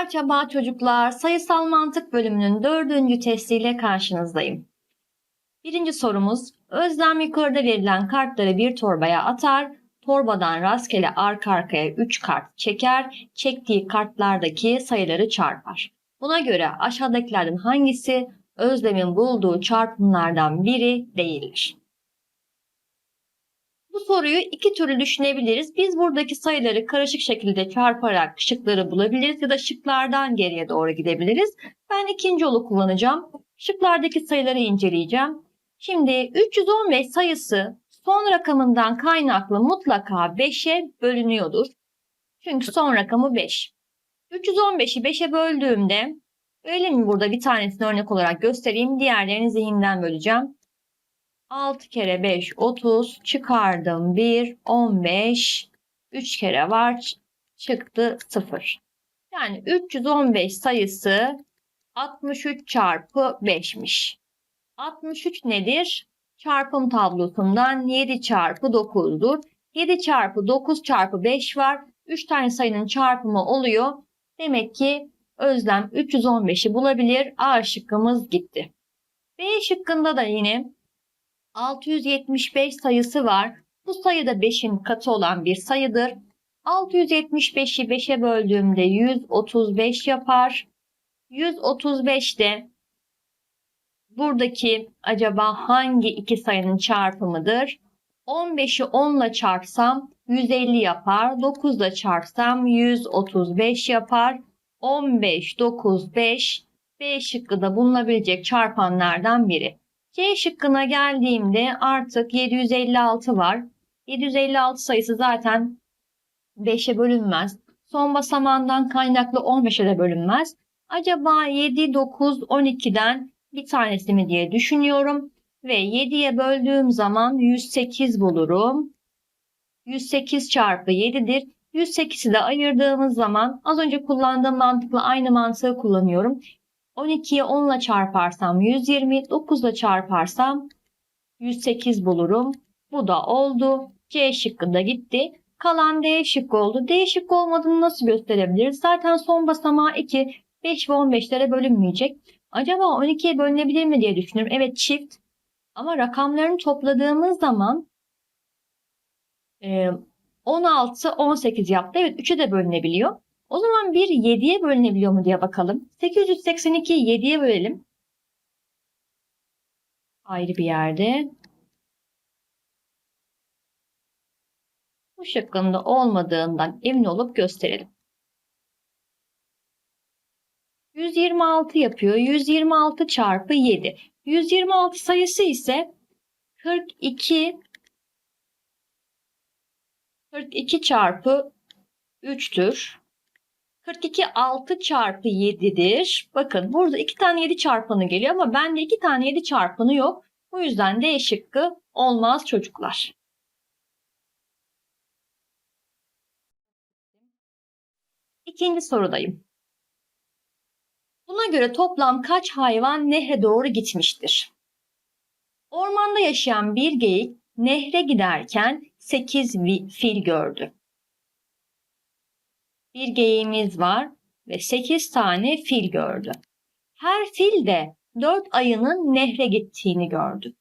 Merhaba çocuklar, sayısal mantık bölümünün dördüncü testiyle karşınızdayım. Birinci sorumuz, Özlem yukarıda verilen kartları bir torbaya atar, torbadan rastgele arka arkaya 3 kart çeker, çektiği kartlardaki sayıları çarpar. Buna göre aşağıdakilerden hangisi Özlem'in bulduğu çarpımlardan biri değildir? Bu soruyu iki türlü düşünebiliriz. Biz buradaki sayıları karışık şekilde çarparak şıkları bulabiliriz ya da şıklardan geriye doğru gidebiliriz. Ben ikinci yolu kullanacağım. Şıklardaki sayıları inceleyeceğim. Şimdi 315 sayısı son rakamından kaynaklı mutlaka 5'e bölünüyordur. Çünkü son rakamı 5. 315'i 5'e böldüğümde öyle mi burada bir tanesini örnek olarak göstereyim. Diğerlerini zihinden böleceğim. 6 kere 5 30 çıkardım 1 15 3 kere var çıktı 0. Yani 315 sayısı 63 çarpı 5'miş. 63 nedir? Çarpım tablosundan 7 çarpı 9'dur. 7 çarpı 9 çarpı 5 var. 3 tane sayının çarpımı oluyor. Demek ki Özlem 315'i bulabilir. A şıkkımız gitti. B şıkkında da yine 675 sayısı var. Bu sayı da 5'in katı olan bir sayıdır. 675'i 5'e böldüğümde 135 yapar. 135 de buradaki acaba hangi iki sayının çarpımıdır? 15'i 10 ile çarpsam 150 yapar. 9 ile çarpsam 135 yapar. 15, 9, 5. B şıkkı da bulunabilecek çarpanlardan biri. C şıkkına geldiğimde artık 756 var. 756 sayısı zaten 5'e bölünmez. Son basamağından kaynaklı 15'e de bölünmez. Acaba 7, 9, 12'den bir tanesi mi diye düşünüyorum. Ve 7'ye böldüğüm zaman 108 bulurum. 108 çarpı 7'dir. 108'i de ayırdığımız zaman az önce kullandığım mantıkla aynı mantığı kullanıyorum. 12'yi 10 ile çarparsam 120, 9 ile çarparsam 108 bulurum. Bu da oldu. C şıkkı da gitti. Kalan D şıkkı oldu. D şıkkı olmadığını nasıl gösterebiliriz? Zaten son basamağı 2, 5 ve 15'lere bölünmeyecek. Acaba 12'ye bölünebilir mi diye düşünüyorum. Evet çift. Ama rakamlarını topladığımız zaman e, 16, 18 yaptı. Evet 3'e de bölünebiliyor. O zaman bir 7'ye bölünebiliyor mu diye bakalım. 882'yi 7'ye bölelim. Ayrı bir yerde. Bu şıkkında olmadığından emin olup gösterelim. 126 yapıyor. 126 çarpı 7. 126 sayısı ise 42 42 çarpı 3'tür. 42 6 çarpı 7'dir. Bakın burada 2 tane 7 çarpanı geliyor ama bende 2 tane 7 çarpanı yok. Bu yüzden D şıkkı olmaz çocuklar. İkinci sorudayım. Buna göre toplam kaç hayvan nehre doğru gitmiştir? Ormanda yaşayan bir geyik nehre giderken 8 fil gördü. Bir geyiğimiz var ve 8 tane fil gördü. Her fil de 4 ayının nehre gittiğini gördü.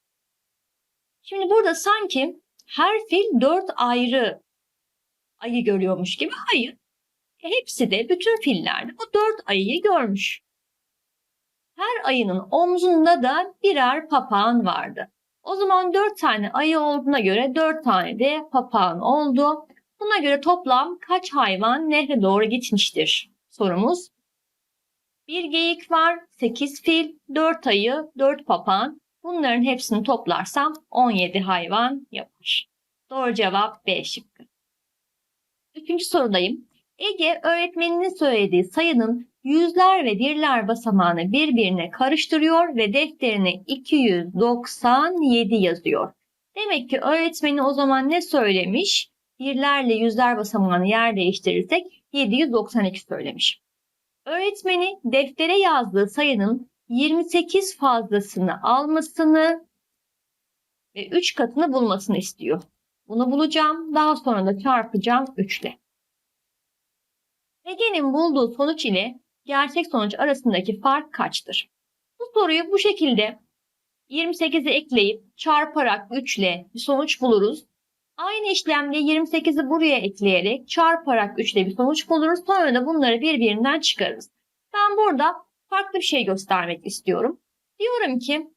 Şimdi burada sanki her fil 4 ayrı ayı görüyormuş gibi hayır. Hepsi de bütün filler de bu 4 ayıyı görmüş. Her ayının omzunda da birer papağan vardı. O zaman 4 tane ayı olduğuna göre 4 tane de papağan oldu. Buna göre toplam kaç hayvan nehre doğru gitmiştir? Sorumuz. Bir geyik var, 8 fil, 4 ayı, 4 papağan. Bunların hepsini toplarsam 17 hayvan yapar. Doğru cevap B şıkkı. Üçüncü sorudayım. Ege öğretmeninin söylediği sayının yüzler ve birler basamağını birbirine karıştırıyor ve defterine 297 yazıyor. Demek ki öğretmeni o zaman ne söylemiş? Birlerle yüzler basamağını yer değiştirirsek 792 söylemiş. Öğretmeni deftere yazdığı sayının 28 fazlasını almasını ve 3 katını bulmasını istiyor. Bunu bulacağım. Daha sonra da çarpacağım 3 ile. Ege'nin bulduğu sonuç ile gerçek sonuç arasındaki fark kaçtır? Bu soruyu bu şekilde 28'i ekleyip çarparak 3 ile bir sonuç buluruz. Aynı işlemde 28'i buraya ekleyerek çarparak 3 ile bir sonuç buluruz. Sonra da bunları birbirinden çıkarırız. Ben burada farklı bir şey göstermek istiyorum. Diyorum ki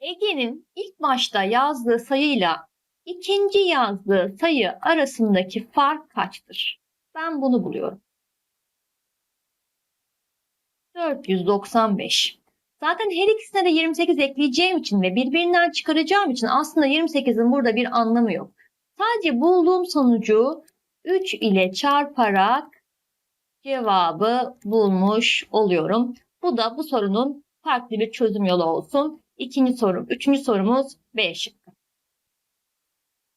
Ege'nin ilk başta yazdığı sayıyla ikinci yazdığı sayı arasındaki fark kaçtır? Ben bunu buluyorum. 495. Zaten her ikisine de 28 ekleyeceğim için ve birbirinden çıkaracağım için aslında 28'in burada bir anlamı yok. Sadece bulduğum sonucu 3 ile çarparak cevabı bulmuş oluyorum. Bu da bu sorunun farklı bir çözüm yolu olsun. İkinci sorum, üçüncü sorumuz B şıkkı.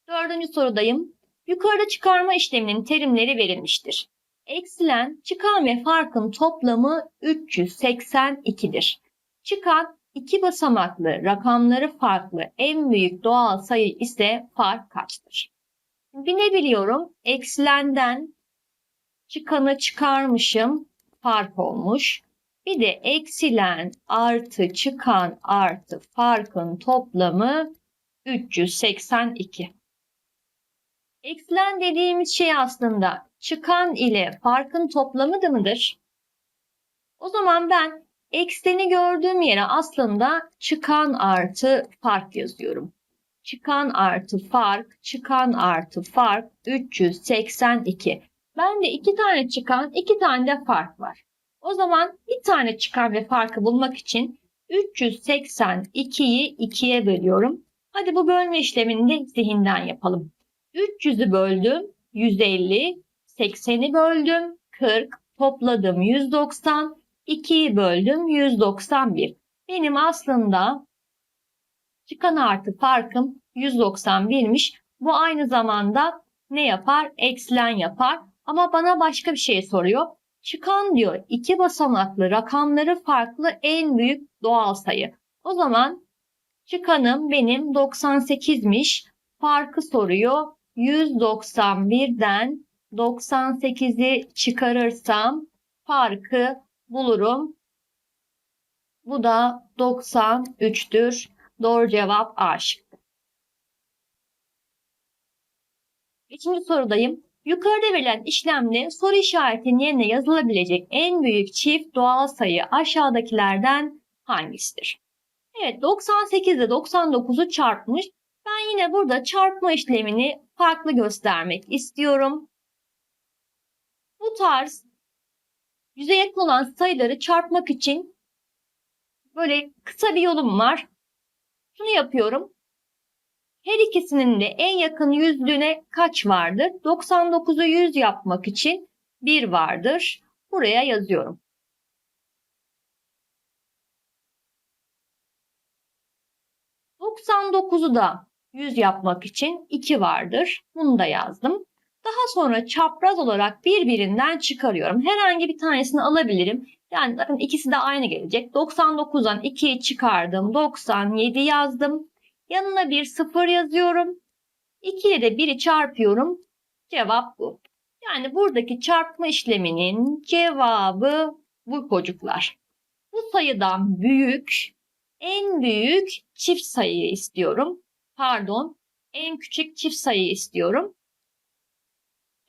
Dördüncü sorudayım. Yukarıda çıkarma işleminin terimleri verilmiştir. Eksilen, çıkan ve farkın toplamı 382'dir. Çıkan iki basamaklı rakamları farklı en büyük doğal sayı ise fark kaçtır? Bir ne biliyorum? Eksilenden çıkanı çıkarmışım fark olmuş. Bir de eksilen artı çıkan artı farkın toplamı 382. Eksilen dediğimiz şey aslında çıkan ile farkın toplamı da mıdır? O zaman ben eksileni gördüğüm yere aslında çıkan artı fark yazıyorum. Çıkan artı fark, çıkan artı fark 382. Ben de iki tane çıkan, iki tane de fark var. O zaman bir tane çıkan ve farkı bulmak için 382'yi 2'ye bölüyorum. Hadi bu bölme işlemini de zihinden yapalım. 300'ü böldüm 150, 80'i böldüm 40, topladım 190, 2'yi böldüm 191. Benim aslında çıkan artı farkım 191'miş. Bu aynı zamanda ne yapar? Eksilen yapar. Ama bana başka bir şey soruyor. Çıkan diyor iki basamaklı rakamları farklı en büyük doğal sayı. O zaman çıkanım benim 98'miş. Farkı soruyor. 191'den 98'i çıkarırsam farkı bulurum. Bu da 93'tür. Doğru cevap A şıkkı. İkinci sorudayım. Yukarıda verilen işlemle soru işaretinin yerine yazılabilecek en büyük çift doğal sayı aşağıdakilerden hangisidir? Evet 98 ile 99'u çarpmış. Ben yine burada çarpma işlemini farklı göstermek istiyorum. Bu tarz yüze yakın olan sayıları çarpmak için böyle kısa bir yolum var. Şunu yapıyorum. Her ikisinin de en yakın yüzlüğüne kaç vardır? 99'u 100 yapmak için 1 vardır. Buraya yazıyorum. ...99'u da 100 yapmak için 2 vardır. Bunu da yazdım. Daha sonra çapraz olarak birbirinden çıkarıyorum. Herhangi bir tanesini alabilirim. Yani zaten ikisi de aynı gelecek. 99'dan 2'yi çıkardım. 97 yazdım. Yanına bir sıfır yazıyorum. 2 ile de 1'i çarpıyorum. Cevap bu. Yani buradaki çarpma işleminin cevabı bu çocuklar. Bu sayıdan büyük, en büyük çift sayıyı istiyorum. Pardon, en küçük çift sayı istiyorum.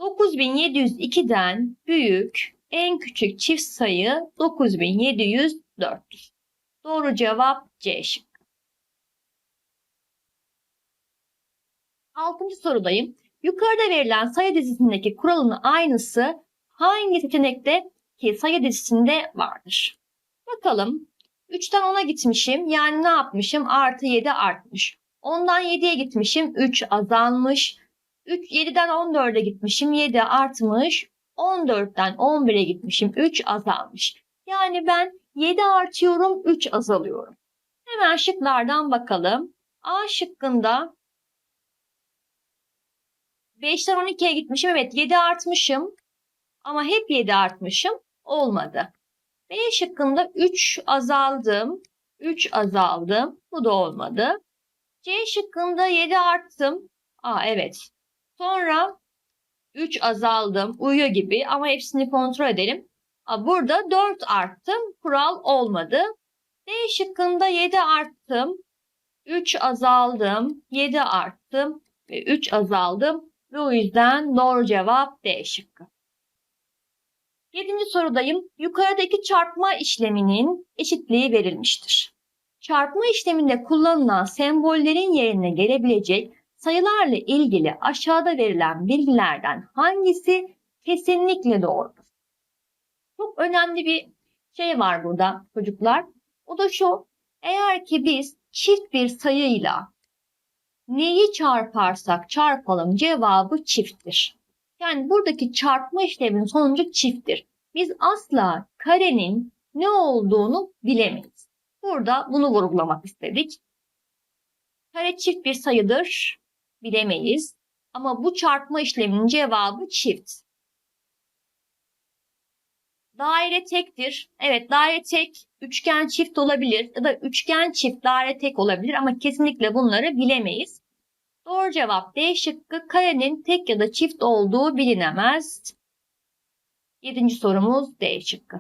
9702'den büyük, en küçük çift sayı 9704'tür. Doğru cevap C şıkkı. Altıncı sorudayım. Yukarıda verilen sayı dizisindeki kuralın aynısı hangi seçenekte ki sayı dizisinde vardır? Bakalım. 3'ten 10'a gitmişim. Yani ne yapmışım? Artı 7 artmış. 10'dan 7'ye gitmişim. 3 azalmış. 3, 7'den 14'e gitmişim. 7 artmış. 14'ten 11'e gitmişim. 3 azalmış. Yani ben 7 artıyorum. 3 azalıyorum. Hemen şıklardan bakalım. A şıkkında 5'ten 12'ye gitmişim. Evet 7 artmışım. Ama hep 7 artmışım. Olmadı. B şıkkında 3 azaldım. 3 azaldım. Bu da olmadı. C şıkkında 7 arttım. Aa evet. Sonra 3 azaldım. Uyuyor gibi ama hepsini kontrol edelim. Burada 4 arttım. Kural olmadı. D şıkkında 7 arttım. 3 azaldım. 7 arttım. Ve 3 azaldım. Ve o yüzden doğru cevap D şıkkı. Yedinci sorudayım. Yukarıdaki çarpma işleminin eşitliği verilmiştir. Çarpma işleminde kullanılan sembollerin yerine gelebilecek sayılarla ilgili aşağıda verilen bilgilerden hangisi kesinlikle doğrudur? Çok önemli bir şey var burada çocuklar. O da şu. Eğer ki biz çift bir sayıyla neyi çarparsak çarpalım cevabı çifttir. Yani buradaki çarpma işleminin sonucu çifttir. Biz asla karenin ne olduğunu bilemeyiz. Burada bunu vurgulamak istedik. Kare çift bir sayıdır, bilemeyiz. Ama bu çarpma işleminin cevabı çift. Daire tektir. Evet daire tek, üçgen çift olabilir ya da üçgen çift daire tek olabilir ama kesinlikle bunları bilemeyiz. Doğru cevap D şıkkı karenin tek ya da çift olduğu bilinemez. Yedinci sorumuz D şıkkı.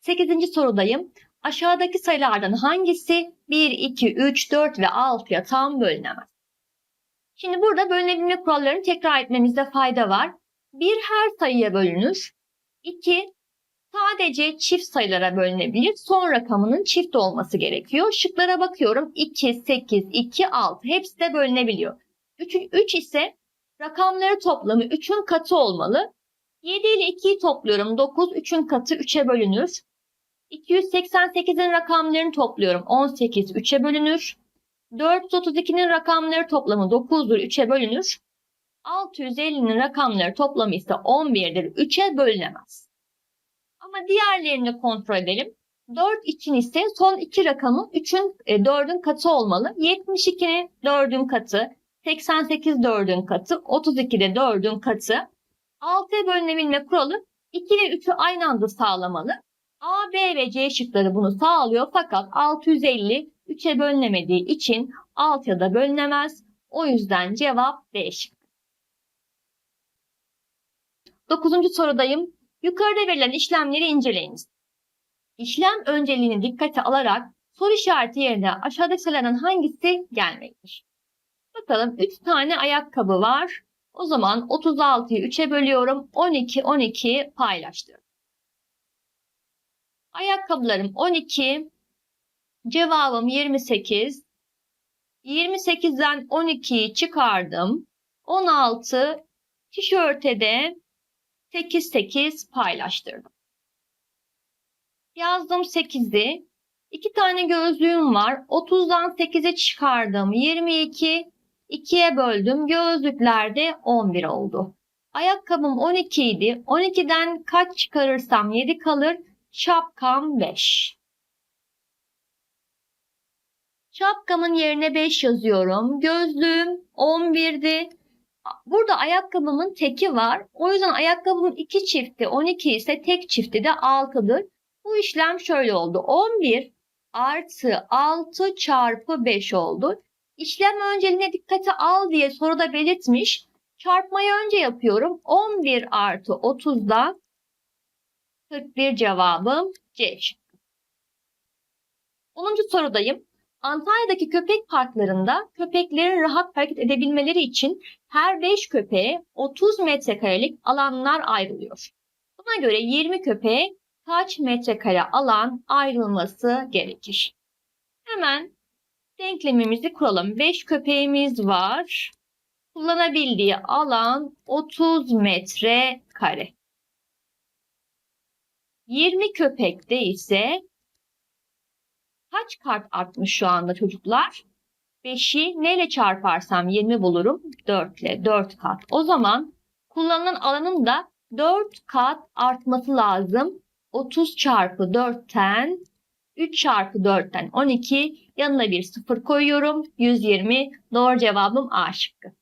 Sekizinci sorudayım. Aşağıdaki sayılardan hangisi 1, 2, 3, 4 ve 6'ya tam bölünemez? Şimdi burada bölünebilme kurallarını tekrar etmemizde fayda var. 1 her sayıya bölünür. 2 sadece çift sayılara bölünebilir. Son rakamının çift olması gerekiyor. Şıklara bakıyorum. 2, 8, 2, 6 hepsi de bölünebiliyor. 3, 3 ise rakamları toplamı 3'ün katı olmalı. 7 ile 2'yi topluyorum. 9, 3'ün katı 3'e bölünür. 288'in rakamlarını topluyorum. 18 3'e bölünür. 432'nin rakamları toplamı 9'dur 3'e bölünür. 650'nin rakamları toplamı ise 11'dir 3'e bölünemez. Ama diğerlerini kontrol edelim. 4 için ise son iki rakamı 3'ün 4'ün katı olmalı. 72'nin 4'ün katı, 88 4'ün katı, 32 de 4'ün katı. 6'ya bölünebilme kuralı 2 ve 3'ü aynı anda sağlamalı. A, B ve C şıkları bunu sağlıyor fakat 650 3'e bölünemediği için 6'ya da bölünemez. O yüzden cevap B şıkkı. 9. sorudayım. Yukarıda verilen işlemleri inceleyiniz. İşlem önceliğini dikkate alarak soru işareti yerine aşağıdaki sayılardan hangisi gelmektedir? Bakalım 3 tane ayakkabı var. O zaman 36'yı 3'e bölüyorum. 12, 12 paylaştırıyorum. Ayakkabılarım 12. Cevabım 28. 28'den 12'yi çıkardım. 16 tişörte de 8 8 paylaştırdım. Yazdım 8'i. 2 tane gözlüğüm var. 30'dan 8'e çıkardım. 22 2'ye böldüm. Gözlükler de 11 oldu. Ayakkabım 12 idi. 12'den kaç çıkarırsam 7 kalır. Şapkam 5. Şapkamın yerine 5 yazıyorum. Gözlüğüm 11'di. Burada ayakkabımın teki var. O yüzden ayakkabımın 2 çifti 12 ise tek çifti de 6'dır. Bu işlem şöyle oldu. 11 artı 6 çarpı 5 oldu. İşlem önceliğine dikkate al diye soruda belirtmiş. Çarpmayı önce yapıyorum. 11 artı 30'da 41 cevabım C şıkkı. 10. sorudayım. Antalya'daki köpek parklarında köpeklerin rahat hareket edebilmeleri için her 5 köpeğe 30 metrekarelik alanlar ayrılıyor. Buna göre 20 köpeğe kaç metrekare alan ayrılması gerekir? Hemen denklemimizi kuralım. 5 köpeğimiz var. Kullanabildiği alan 30 metre kare. 20 köpekte ise kaç kart artmış şu anda çocuklar? 5'i neyle çarparsam 20 bulurum? 4 ile 4 kat. O zaman kullanılan alanın da 4 kat artması lazım. 30 çarpı 4'ten 3 çarpı 4'ten 12 yanına bir sıfır koyuyorum. 120 doğru cevabım A şıkkı.